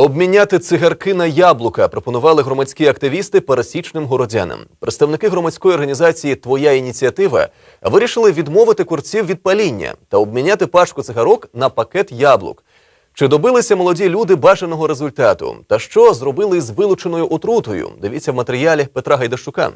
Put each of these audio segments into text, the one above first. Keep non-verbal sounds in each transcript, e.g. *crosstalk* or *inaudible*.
Обміняти цигарки на яблука пропонували громадські активісти пересічним городянам. Представники громадської організації Твоя ініціатива вирішили відмовити курців від паління та обміняти пачку цигарок на пакет яблук. Чи добилися молоді люди бажаного результату? Та що зробили з вилученою отрутою? Дивіться в матеріалі Петра Гайдащука.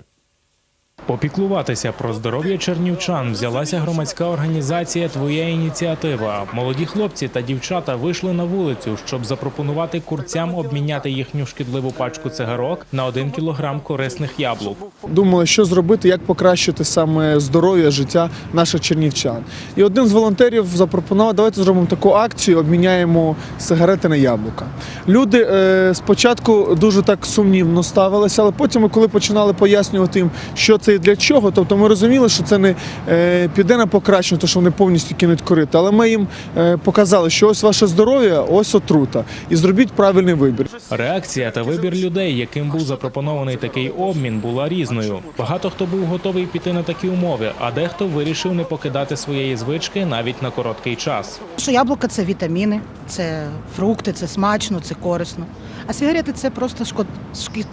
Попіклуватися про здоров'я чернівчан взялася громадська організація Твоя ініціатива. Молоді хлопці та дівчата вийшли на вулицю, щоб запропонувати курцям обміняти їхню шкідливу пачку цигарок на один кілограм корисних яблук. думали, що зробити, як покращити саме здоров'я життя наших чернівчан. І один з волонтерів запропонував, давайте зробимо таку акцію, обміняємо сигарети на яблука. Люди е, спочатку дуже так сумнівно ставилися, але потім, коли починали пояснювати їм, що це і для чого, тобто ми розуміли, що це не е, піде на покращення, то що вони повністю кинуть корити, але ми їм е, показали, що ось ваше здоров'я, ось отрута, і зробіть правильний вибір. Реакція та вибір людей, яким був запропонований такий обмін, була різною. Багато хто був готовий піти на такі умови, а дехто вирішив не покидати своєї звички навіть на короткий час. Що яблука це вітаміни, це фрукти, це смачно, це корисно. А сигарети це просто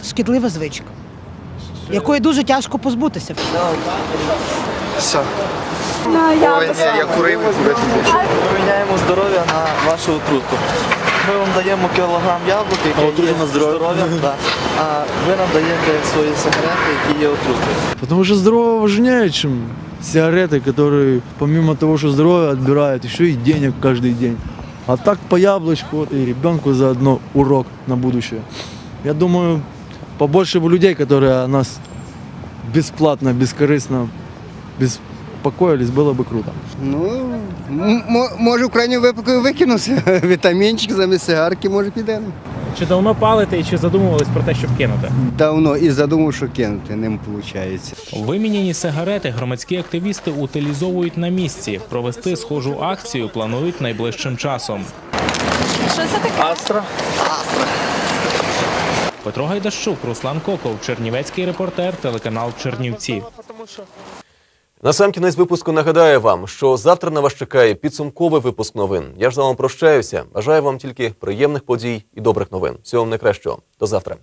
шкідлива звичка, якої дуже тяжко позбутися. Все. Ой, ні, я курив і курити більше. Ми міняємо здоров'я на вашу отруту. Ми вам даємо кілограм яблук, які є здоров'я, *laughs* да. а ви нам даєте свої сигарети, які є отрутою. Потому что здорово важнее, чем сигареты, которые помимо того, что здоровье отбирают, еще и денег каждый день. А так по яблочку вот, и ребенку заодно урок на будущее. Я думаю, побольше бы людей, которые о нас бесплатно, бескорыстно беспокоились, было бы круто. Ну, м- мо- може в крайньому випадку і викинувся. *laughs* Вітамінчик замість сигарки може піде. Чи давно палите і чи задумувались про те, щоб кинути? Давно і задумав, що кинути, ним виходить. Виміняні сигарети громадські активісти утилізовують на місці. Провести схожу акцію планують найближчим часом. Астра. Петро Гайдащук, Руслан Коков, Чернівецький репортер, телеканал Чернівці. Насамкінець випуску нагадаю вам, що завтра на вас чекає підсумковий випуск новин. Я ж з вами прощаюся. Бажаю вам тільки приємних подій і добрих новин. Всього вам найкращого. До завтра.